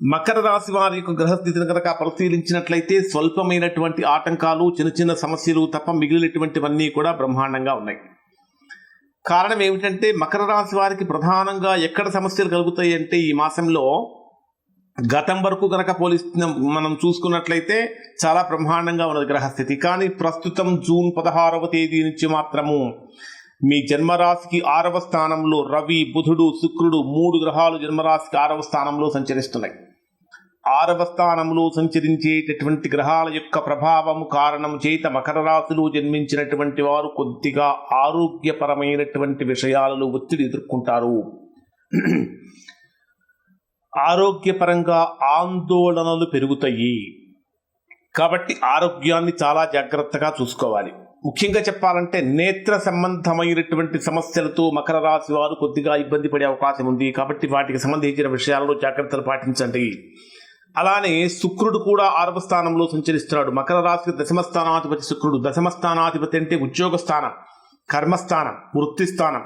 మకర రాశి వారి యొక్క గ్రహస్థితిని కనుక పరిశీలించినట్లయితే స్వల్పమైనటువంటి ఆటంకాలు చిన్న చిన్న సమస్యలు తప్ప మిగిలినటువంటివన్నీ కూడా బ్రహ్మాండంగా ఉన్నాయి. కారణం ఏమిటంటే మకర రాశి వారికి ప్రధానంగా ఎక్కడ సమస్యలు కలుగుతాయి అంటే ఈ మాసంలో గతం వరకు కనుక పోలిస్తున్న మనం చూసుకున్నట్లయితే చాలా బ్రహ్మాండంగా ఉన్నది గ్రహస్థితి. కానీ ప్రస్తుతం జూన్ పదహారవ తేదీ నుంచి మాత్రము మీ జన్మరాశికి ఆరవ స్థానంలో రవి బుధుడు శుక్రుడు మూడు గ్రహాలు జన్మరాశికి ఆరవ స్థానంలో సంచరిస్తున్నాయి. ఆరవ స్థానంలో సంచరించేటటువంటి గ్రహాల యొక్క ప్రభావము కారణం చేత మకర రాశిలో జన్మించినటువంటి వారు కొద్దిగా ఆరోగ్యపరమైనటువంటి విషయాలలో ఒత్తిడి ఎదుర్కొంటారు. ఆరోగ్యపరంగా ఆందోళనలు పెరుగుతాయి. కాబట్టి ఆరోగ్యాన్ని చాలా జాగ్రత్తగా చూసుకోవాలి. ముఖ్యంగా చెప్పాలంటే నేత్ర సంబంధమైనటువంటి సమస్యలతో మకర రాశి వారు కొద్దిగా ఇబ్బంది పడే అవకాశం ఉంది. కాబట్టి వాటికి సంబంధించిన విషయాలలో జాగ్రత్తలు పాటించండి. అలానే శుక్రుడు కూడా ఆరవ స్థానంలో సంచరిస్తున్నాడు. మకర రాశికి దశమ స్థానాధిపతి శుక్రుడు. దశమ స్థానాధిపతి అంటే ఉద్యోగ స్థానం కర్మస్థానం వృత్తి స్థానం.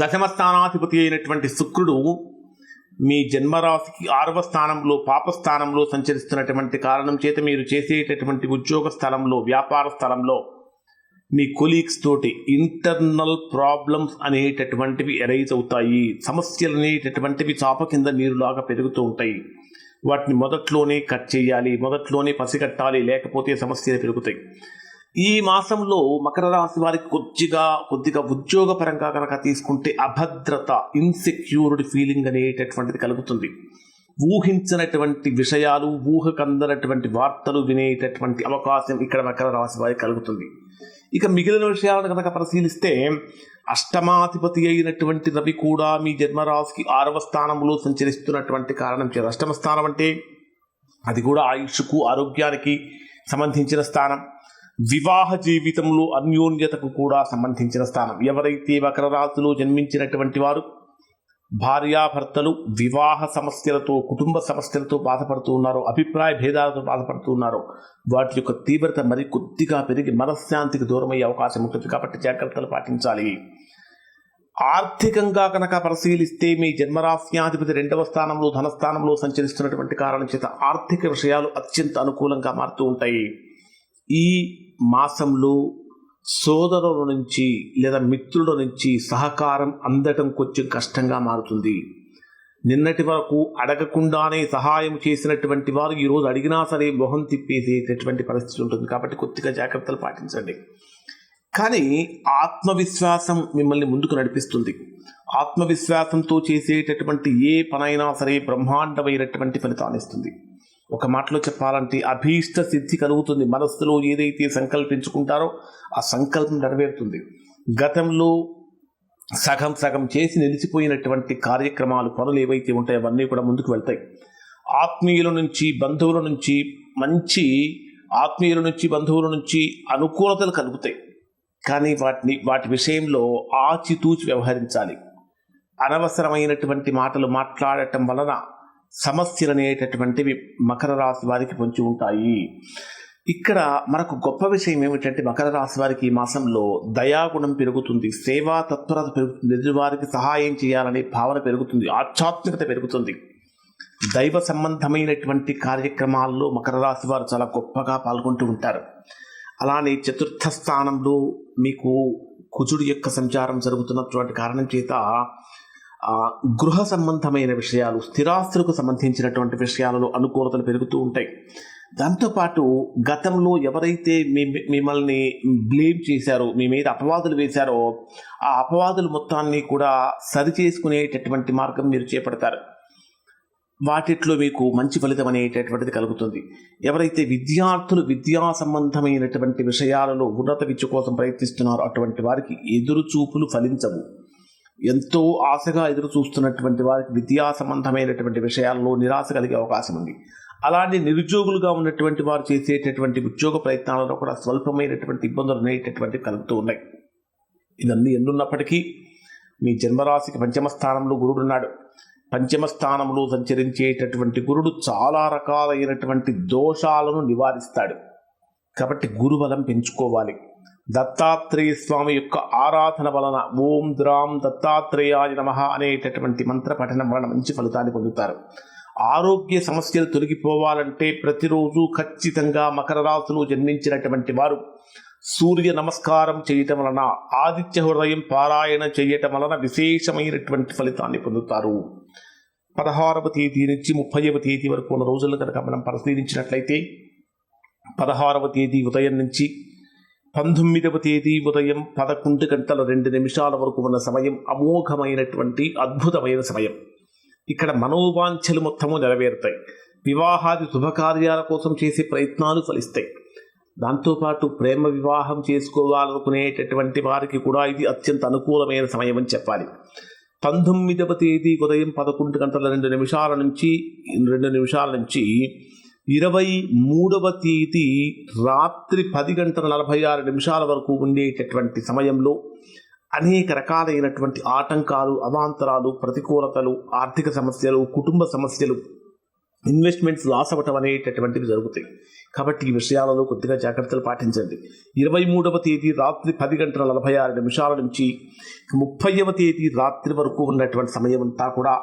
దశమ స్థానాధిపతి అయినటువంటి శుక్రుడు మీ జన్మరాశికి ఆరవ స్థానంలో పాపస్థానంలో సంచరిస్తున్నటువంటి కారణం చేత మీరు చేసేటటువంటి ఉద్యోగ స్థలంలో వ్యాపార స్థలంలో మీ కొలీగ్స్ తోటి ఇంటర్నల్ ప్రాబ్లమ్స్ అనేటటువంటివి ఎరైజ్ అవుతాయి. సమస్యలు అనేటటువంటివి చాప కింద నీరులాగా పెరుగుతూ ఉంటాయి. వాటిని మొదట్లోనే కట్ చేయాలి మొదట్లోనే పసిగట్టాలి లేకపోతే సమస్యలు పెరుగుతాయి. ఈ మాసంలో మకర రాశి వారికి కొద్దిగా కొద్దిగా ఉద్యోగపరంగా కనుక తీసుకుంటే అభద్రత ఇన్సెక్యూర్డ్ ఫీలింగ్ అనేటటువంటిది కలుగుతుంది. ఊహించినటువంటి విషయాలు ఊహకందనటువంటి వార్తలు వినేటటువంటి అవకాశం ఇక్కడ మకర రాశి వారికి కలుగుతుంది. ఇక మిగిలిన విషయాలను కనుక పరిశీలిస్తే అష్టమాధిపతి అయినటువంటి రవి కూడా మీ జన్మరాశికి ఆరవ స్థానంలో సంచరిస్తున్నటువంటి కారణం చేత. అష్టమ స్థానం అంటే అది కూడా ఆయుష్కు ఆరోగ్యానికి సంబంధించిన స్థానం. వివాహ జీవితంలో అన్యోన్యతకు కూడా సంబంధించిన స్థానం. ఎవరైతే మకర రాశిలో జన్మించినటువంటి వారు భార్యాభర్తలు వివాహ సమస్యలతో కుటుంబ సమస్యలతో బాధపడుతూ ఉన్నారో అభిప్రాయ భేదాలతో బాధపడుతూ ఉన్నారో వాటి యొక్క తీవ్రత మరి కొద్దిగా పెరిగి మనశ్శాంతికి దూరమయ్యే అవకాశం ఉంటుంది కాబట్టి జాగ్రత్తలు పాటించాలి. ఆర్థికంగా కనుక పరిశీలిస్తే మీ జన్మరాశ్యాధిపతి రెండవ స్థానంలో ధనస్థానంలో సంచరిస్తున్నటువంటి కారణం చేత ఆర్థిక విషయాలు అత్యంత అనుకూలంగా మారుతూ ఉంటాయి. ఈ మాసంలో సోదరుల నుంచి లేదా మిత్రుల నుంచి సహకారం అందటం కొంచెం కష్టంగా మారుతుంది. నిన్నటి వరకు అడగకుండానే సహాయం చేసినటువంటి వారు ఈరోజు అడిగినా సరే మొహం తిప్పేసేటటువంటి పరిస్థితి ఉంటుంది. కాబట్టి కొద్దిగా జాగ్రత్తలు పాటించండి. కానీ ఆత్మవిశ్వాసం మిమ్మల్ని ముందుకు నడిపిస్తుంది. ఆత్మవిశ్వాసంతో చేసేటటువంటి ఏ పనైనా సరే బ్రహ్మాండమైనటువంటి ఫలితాన్ని ఇస్తుంది. ఒక మాటలో చెప్పాలంటే అభీష్ట సిద్ధి కలుగుతుంది. మనస్సులో ఏదైతే సంకల్పించుకుంటారో ఆ సంకల్పం నెరవేరుతుంది. గతంలో సగం సగం చేసి నిలిచిపోయినటువంటి కార్యక్రమాలు పనులు ఏవైతే ఉంటాయో అవన్నీ కూడా ముందుకు వెళ్తాయి. ఆత్మీయుల నుంచి బంధువుల నుంచి మంచి ఆత్మీయుల నుంచి బంధువుల నుంచి అనుకూలతలు కలుగుతాయి. కానీ వాటిని వాటి విషయంలో ఆచితూచి వ్యవహరించాలి. అనవసరమైనటువంటి మాటలు మాట్లాడటం వలన సమస్యలు అనేటటువంటివి మకర రాశి వారికి పొంచి ఉంటాయి. ఇక్కడ మనకు గొప్ప విషయం ఏమిటంటే మకర రాశి వారికి ఈ మాసంలో దయాగుణం పెరుగుతుంది. సేవా తత్పరత పెరుగుతుంది. ఎదుటివారికి సహాయం చేయాలనే భావన పెరుగుతుంది. ఆధ్యాత్మికత పెరుగుతుంది. దైవ సంబంధమైనటువంటి కార్యక్రమాల్లో మకర రాశి వారు చాలా గొప్పగా పాల్గొంటూ ఉంటారు. అలానే చతుర్థ స్థానంలో మీకు కుజుడు యొక్క సంచారం జరుగుతున్నటువంటి కారణం చేత గృహ సంబంధమైన విషయాలు స్థిరాస్తులకు సంబంధించినటువంటి విషయాలలో అనుకూలతలు పెరుగుతూ ఉంటాయి. దాంతోపాటు గతంలో ఎవరైతే మీ మిమ్మల్ని బ్లేమ్ చేశారో మీ మీద అపవాదులు వేశారో ఆ అపవాదులు మొత్తాన్ని కూడా సరి చేసుకునేటటువంటి మార్గం మీరు చేపడతారు. వాటిట్లో మీకు మంచి ఫలితం అనేటటువంటిది కలుగుతుంది. ఎవరైతే విద్యార్థులు విద్యా సంబంధమైనటువంటి విషయాలలో ఉన్నత విద్య కోసం ప్రయత్నిస్తున్నారో అటువంటి వారికి ఎదురు చూపులు ఫలించవు. ఎంతో ఆశగా ఎదురు చూస్తున్నటువంటి వారికి విద్యా సంబంధమైనటువంటి విషయాల్లో నిరాశ కలిగే అవకాశం ఉంది. అలానే నిరుద్యోగులుగా ఉన్నటువంటి వారు చేసేటటువంటి ఉద్యోగ ప్రయత్నాలలో కూడా స్వల్పమైనటువంటి ఇబ్బందులు అనేటటువంటివి కలుగుతూ ఉన్నాయి. ఇదన్నీ ఎన్నున్నప్పటికీ మీ జన్మరాశికి పంచమ స్థానంలో గురుడు ఉన్నాడు. పంచమ స్థానంలో సంచరించేటటువంటి గురుడు చాలా రకాలైనటువంటి దోషాలను నివారిస్తాడు. కాబట్టి గురుబలం పెంచుకోవాలి. దత్తాత్రేయ స్వామి యొక్క ఆరాధన వలన ఓం ద్రాం దత్తాత్రేయాయ నమ అనేటటువంటి మంత్ర పఠనం వలన మంచి ఫలితాన్ని పొందుతారు. ఆరోగ్య సమస్యలు తొలగిపోవాలంటే ప్రతిరోజు ఖచ్చితంగా మకర రాశులు జన్మించినటువంటి వారు సూర్య నమస్కారం చేయటం వలన ఆదిత్య హృదయం పారాయణ చేయటం వలన విశేషమైనటువంటి ఫలితాన్ని పొందుతారు. పదహారవ తేదీ నుంచి ముప్పైవ తేదీ వరకు ఉన్న రోజులు కనుక మనం పరిశీలించినట్లయితే పదహారవ తేదీ ఉదయం నుంచి పంతొమ్మిదవ తేదీ ఉదయం పదకొండు గంటల రెండు నిమిషాల వరకు ఉన్న సమయం అమోఘమైనటువంటి అద్భుతమైన సమయం. ఇక్కడ మనోవాంఛలు మొత్తము నెరవేరుతాయి. వివాహాది శుభకార్యాల కోసం చేసే ప్రయత్నాలు ఫలిస్తాయి. దాంతోపాటు ప్రేమ వివాహం చేసుకోవాలనుకునేటటువంటి వారికి కూడా ఇది అత్యంత అనుకూలమైన సమయం అని చెప్పాలి. పంతొమ్మిదవ తేదీ ఉదయం పదకొండు గంటల రెండు నిమిషాల నుంచి రెండు నిమిషాల నుంచి ఇరవై మూడవ తేదీ రాత్రి పది గంటల నలభై ఆరు నిమిషాల వరకు ఉండేటటువంటి సమయంలో అనేక రకాలైనటువంటి ఆటంకాలు అవాంతరాలు ప్రతికూలతలు ఆర్థిక సమస్యలు కుటుంబ సమస్యలు ఇన్వెస్ట్మెంట్స్ లాస్ అవ్వటం అనేటటువంటివి జరుగుతాయి. కాబట్టి ఈ విషయాలలో కొద్దిగా జాగ్రత్తలు పాటించండి. ఇరవై మూడవ తేదీ రాత్రి పది గంటల నలభై ఆరు నిమిషాల నుంచి ముప్పైవ తేదీ రాత్రి వరకు ఉన్నటువంటి సమయం అంతా కూడా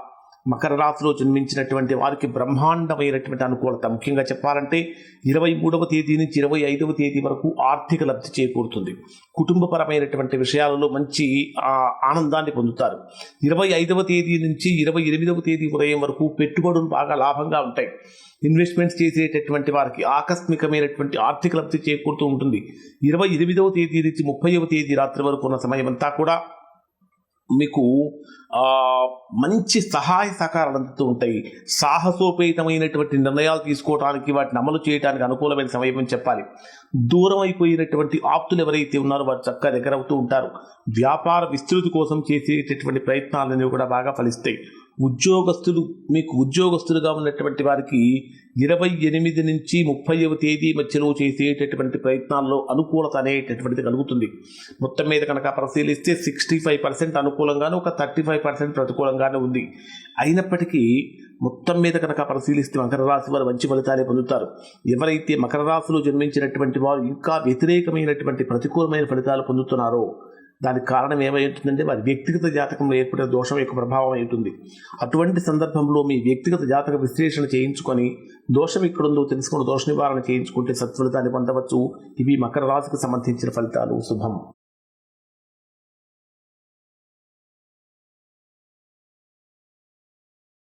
మకర రాశిలో జన్మించినటువంటి వారికి బ్రహ్మాండమైనటువంటి అనుకూలత. ముఖ్యంగా చెప్పాలంటే ఇరవై మూడవ తేదీ నుంచి ఇరవై ఐదవ తేదీ వరకు ఆర్థిక లబ్ధి చేకూరుతుంది. కుటుంబపరమైనటువంటి విషయాలలో మంచి ఆనందాన్ని పొందుతారు. ఇరవై ఐదవ తేదీ నుంచి ఇరవై ఎనిమిదవ తేదీ ఉదయం వరకు పెట్టుబడులు బాగా లాభంగా ఉంటాయి. ఇన్వెస్ట్మెంట్స్ చేసేటటువంటి వారికి ఆకస్మికమైనటువంటి ఆర్థిక లబ్ధి చేకూరుతూ ఉంటుంది. ఇరవై ఎనిమిదవ తేదీ నుంచి ముప్పైవ తేదీ రాత్రి వరకు ఉన్న సమయం అంతా కూడా మీకు మంచి సహాయ సహకారాలు అందుతూ ఉంటాయి. సాహసోపేతమైనటువంటి నిర్ణయాలు తీసుకోవడానికి వాటిని అమలు చేయడానికి అనుకూలమైన సమయం అని చెప్పాలి. దూరం అయిపోయినటువంటి ఆప్తులు ఎవరైతే ఉన్నారో వారు చక్కగా దగ్గర అవుతూ ఉంటారు. వ్యాపార విస్తృతి కోసం చేసేటటువంటి ప్రయత్నాలన్నీ కూడా బాగా ఫలిస్తాయి. ఉద్యోగస్తులు మీకు ఉద్యోగస్తులుగా ఉన్నటువంటి వారికి ఇరవై ఎనిమిది నుంచి ముప్పైవ తేదీ మధ్యలో చేసేటటువంటి ప్రయత్నాల్లో అనుకూలత అనేటటువంటిది కలుగుతుంది. మొత్తం మీద కనుక పరిశీలిస్తే సిక్స్టీ ఫైవ్ పర్సెంట్ అనుకూలంగాను ఒక థర్టీ ఫైవ్ పర్సెంట్ ప్రతికూలంగానే ఉంది. అయినప్పటికీ మొత్తం మీద కనుక పరిశీలిస్తే మకర రాశి వారు మంచి ఫలితాలే పొందుతారు. ఎవరైతే మకర రాశిలో జన్మించినటువంటి వారు ఇంకా వ్యతిరేకమైనటువంటి ప్రతికూలమైన ఫలితాలు పొందుతున్నారో దానికి కారణం ఏమైంటుందంటే వారి వ్యక్తిగత జాతకంలో ఏర్పడే దోషం యొక్క ప్రభావం అయి ఉంటుంది అటువంటి సందర్భంలో మీ వ్యక్తిగత జాతక విశ్లేషణ చేయించుకొని దోషం ఎక్కడుందో తెలుసుకుని దోష నివారణ చేయించుకుంటే సత్ఫలితాన్ని పొందవచ్చు. ఇవి మకర రాశికి సంబంధించిన ఫలితాలు. శుభం.